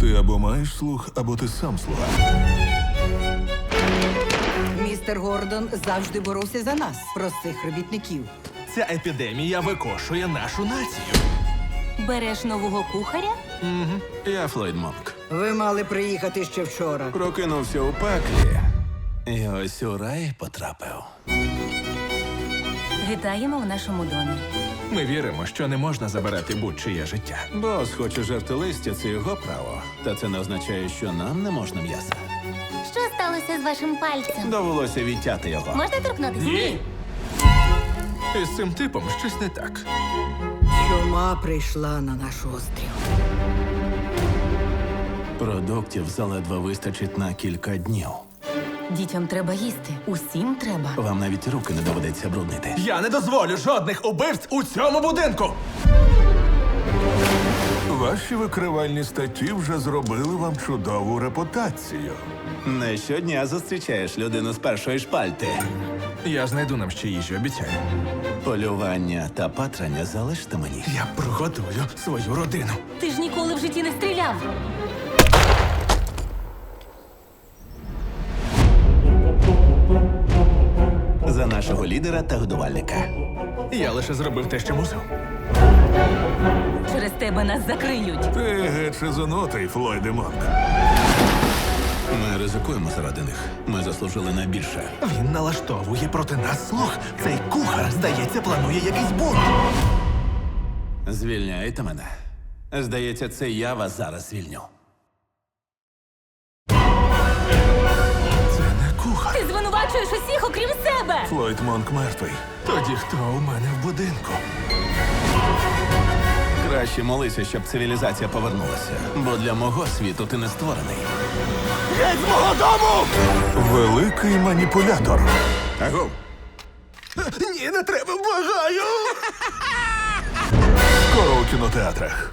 Ти або маєш слух, або ти сам слуга. Містер Гордон завжди боровся за нас, простих робітників. Ця епідемія викошує нашу націю. Береш нового кухаря? Я Флойд Монк. Ви мали приїхати ще вчора. Прокинувся у пеклі. І ось у рай потрапив. Вітаємо в нашому домі. Ми віримо, що не можна забирати будь-чиє життя. Бос хоче жерти листя, це його право. Та це не означає, що нам не можна м'яса. Що сталося з вашим пальцем? Довелося відтяти його. Можна торкнутися? Ні. Із цим типом щось не так. Чума прийшла на наш острів. Продуктів заледве вистачить на кілька днів. Дітям треба їсти. Усім треба. Вам навіть руки не доведеться бруднити. Я не дозволю жодних убивств у цьому будинку. Ваші викривальні статті вже зробили вам чудову репутацію. Не щодня зустрічаєш людину з першої шпальти. Я знайду нам ще їжі, обіцяю. Полювання та патрання залиште мені. Я прогодую свою родину. Ти ж ніколи в житті не стріляв. Нашого лідера та годувальника. Я лише зробив те, що мусив. Через тебе нас закриють. Ти геть шизонутий, Флойде Монк. Ми ризикуємо заради них. Ми заслужили найбільше. Він налаштовує проти нас слух. Цей кухар, здається, планує якийсь бунт. Звільняйте мене. Здається, це я вас зараз звільню. Це не кухар. Ти звинувачуєш усіх, окрім себе. Флойд Монк мертвий. Тоді хто у мене в будинку? Краще молися, щоб цивілізація повернулася. Бо для мого світу ти не створений. Великий маніпулятор. Агов! Ні, не треба, благаю! Скоро у кінотеатрах.